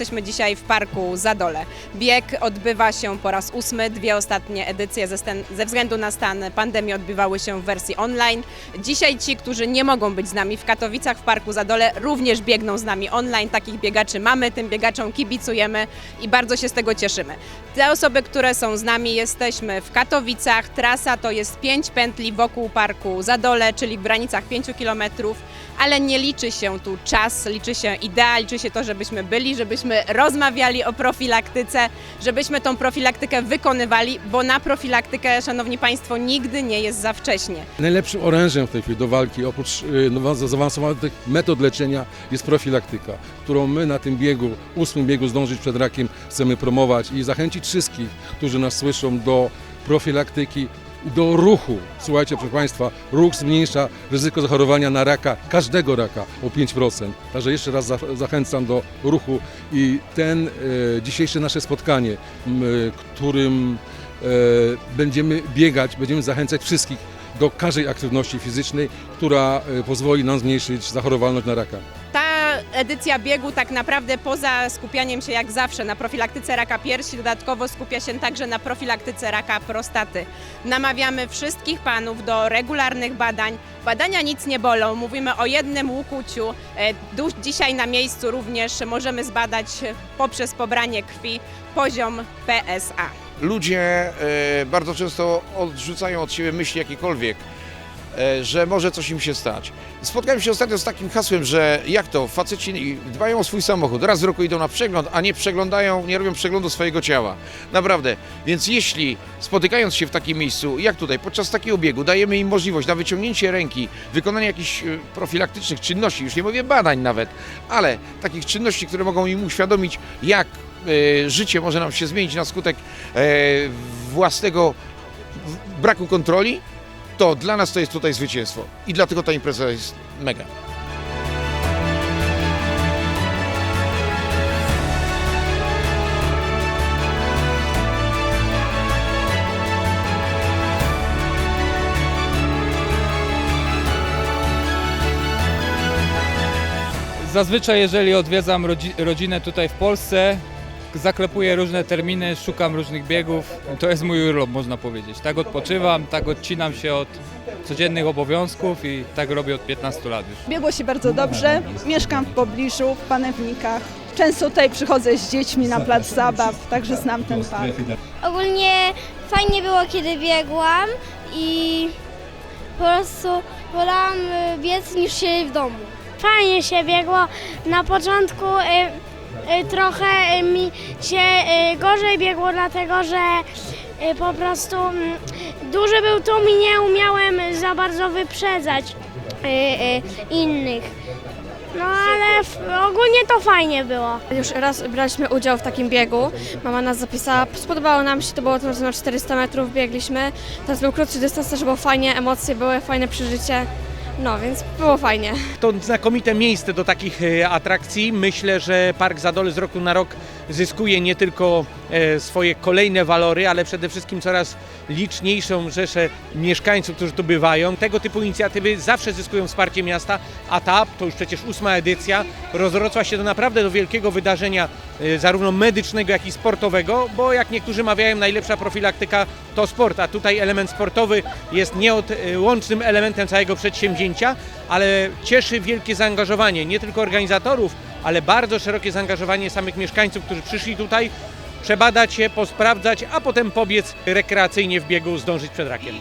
jesteśmy dzisiaj w Parku Zadole. Bieg odbywa się po raz ósmy. Dwie ostatnie edycje ze, stan- ze względu na stan pandemii odbywały się w wersji online. Dzisiaj ci, którzy nie mogą być z nami w Katowicach w Parku Zadole, również biegną z nami online. Takich biegaczy mamy, tym biegaczom kibicujemy i bardzo się z tego cieszymy. Te osoby, które są z nami, jesteśmy w Katowicach. Trasa to jest 5 pętli wokół Parku Zadole, czyli w granicach 5 kilometrów, ale nie liczy się tu czas, liczy się idea, liczy się to, żebyśmy byli, żebyśmy rozmawiali o profilaktyce, żebyśmy tą profilaktykę wykonywali, bo na profilaktykę, szanowni państwo, nigdy nie jest za wcześnie. Najlepszym orężem w tej chwili do walki, oprócz y, nowa- zaawansowanych metod leczenia, jest profilaktyka, którą my na tym biegu, ósmym biegu zdążyć przed rakiem chcemy promować i zachęcić wszystkich, którzy nas słyszą do profilaktyki do ruchu. Słuchajcie, proszę Państwa, ruch zmniejsza ryzyko zachorowania na raka, każdego raka o 5%. Także jeszcze raz za- zachęcam do ruchu i ten e, dzisiejsze nasze spotkanie, m, którym e, będziemy biegać, będziemy zachęcać wszystkich do każdej aktywności fizycznej, która e, pozwoli nam zmniejszyć zachorowalność na raka. Edycja biegu tak naprawdę poza skupianiem się jak zawsze na profilaktyce raka piersi, dodatkowo skupia się także na profilaktyce raka prostaty. Namawiamy wszystkich panów do regularnych badań. Badania nic nie bolą, mówimy o jednym łukuciu. E, Dzisiaj na miejscu również możemy zbadać poprzez pobranie krwi poziom PSA. ludzie e, bardzo często odrzucają od siebie myśli jakiekolwiek, że może coś im się stać. Spotkałem się ostatnio z takim hasłem, że jak to, faceci dbają o swój samochód, raz w roku idą na przegląd, a nie przeglądają, nie robią przeglądu swojego ciała. Naprawdę. Więc jeśli spotykając się w takim miejscu, jak tutaj, podczas takiego biegu, dajemy im możliwość na wyciągnięcie ręki, wykonania jakichś e, profilaktycznych czynności, już nie mówię badań nawet, ale takich czynności, które mogą im uświadomić, jak e, życie może nam się zmienić na skutek e, własnego braku kontroli, to dla nas to jest tutaj zwycięstwo. I dlatego ta impreza jest mega. Zazwyczaj, jeżeli odwiedzam rodzi- rodzinę tutaj w Polsce, zaklepuję różne terminy, szukam różnych biegów. To jest mój urlop, można powiedzieć. Tak odpoczywam, tak odcinam się od codziennych obowiązków i tak robię od 15 lat już. Biegło się bardzo dobrze. Mieszkam w pobliżu, w Panewnikach. Często tutaj przychodzę z dziećmi na plac zabaw, także znam ten park. Ogólnie fajnie było, kiedy biegłam i po prostu wolałam biec niż się w domu. Fajnie się biegło. Na początku y, trochę y, mi się y, gorzej biegło, dlatego że y, po prostu mm, duży był tłum i nie umiałem za bardzo wyprzedzać y, y, innych. No ale w, ogólnie to fajnie było. Już raz braliśmy udział w takim biegu. Mama nas zapisała, spodobało nam się, to było na 400 metrów, biegliśmy. Teraz był krótszy dystans, też było fajnie, emocje były, fajne przeżycie. No, więc było fajnie. To znakomite miejsce do takich e, atrakcji. Myślę, że Park Zadole z roku na rok zyskuje nie tylko swoje kolejne walory, ale przede wszystkim coraz liczniejszą rzeszę mieszkańców, którzy tu bywają. Tego typu inicjatywy zawsze zyskują wsparcie miasta, a ta, to już przecież ósma edycja, rozrosła się do naprawdę do wielkiego wydarzenia, e, zarówno medycznego, jak i sportowego, bo jak niektórzy mawiają, najlepsza profilaktyka to sport, a tutaj element sportowy jest nieodłącznym elementem całego przedsięwzięcia, ale cieszy wielkie zaangażowanie nie tylko organizatorów, ale bardzo szerokie zaangażowanie samych mieszkańców, którzy przyszli tutaj przebadać się, posprawdzać, a potem pobiec rekreacyjnie w biegu, zdążyć przed rakiem.